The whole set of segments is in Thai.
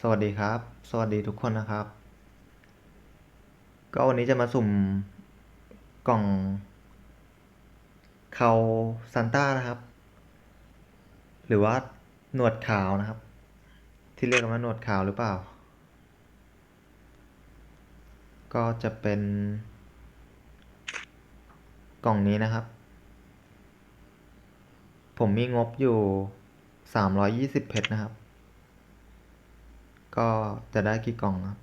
สวัสดีครับ สวัสดีทุกคนนะครับ ก็วันนี้จะมาสุ่มกล่องเขาซันต้านะครับ หรือว่าหนวดขาวนะครับ ที่เรียกกันว่าหนวดขาวหรือเปล่า ก็จะเป็นกล่องนี้นะครับ ผมมีงบอยู่สามร้อยยี่สิบเพชรนะครับ ก็จะได้กี่กล่องครับ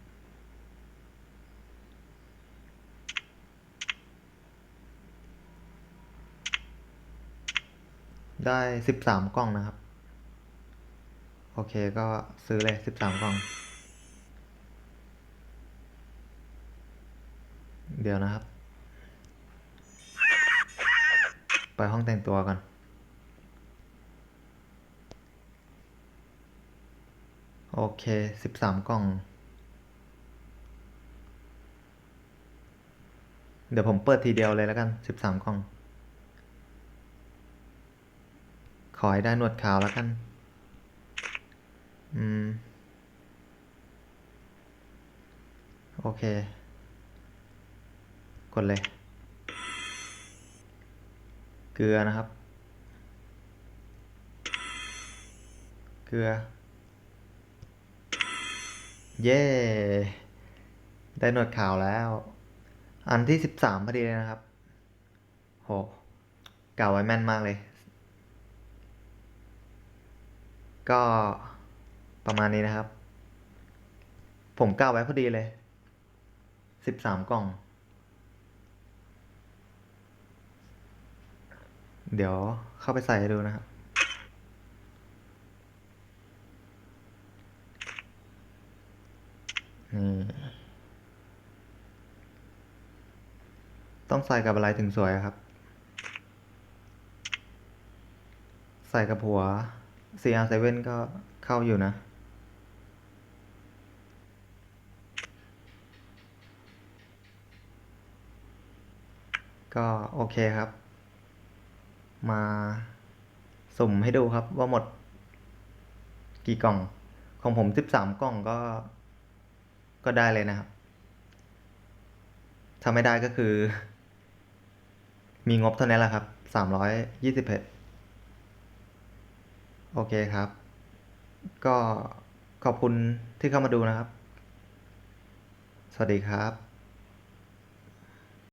ได้สิบสามกล่องนะครับ โอเคก็ซื้อเลยสิบสามกล่อง เดี๋ยวนะครับ ไปห้องแต่งตัวก่อน โอเคสิบสามกล่อง เดี๋ยวผมเปิดทีเดียวเลยแล้วกันสิบสามกล่อง ขอให้ได้หนวดขาวแล้วกัน อืม โอเค กดเลย เกลือนะครับ เกลือ เย้ได้หนวดขาวแล้ว อันที่สิบสามพอดีเลยนะครับ โหเก่าไว้แม่นมากเลย ก็ประมาณนี้นะครับ ผมกล่าวไว้พอดีเลยสิบสามกล่อง เดี๋ยวเข้าไปใส่ดูนะครับ ต้องใส่กับอะไรถึงสวยครับ ใส่กับหัว CR7 ก็เข้าอยู่นะ ก็โอเคครับ มาสุ่มให้ดูครับว่าหมดกี่กล่อง ของผมสิบสามกล่องก็ ก็ได้เลยนะครับถ้าไม่ได้ก็คือ มีงบเท่านี้แหละครับสามร้อยยี่สิบเพชรโอเคครับ ก็ขอบคุณที่เข้ามาดูนะครับ สวัสดีครับ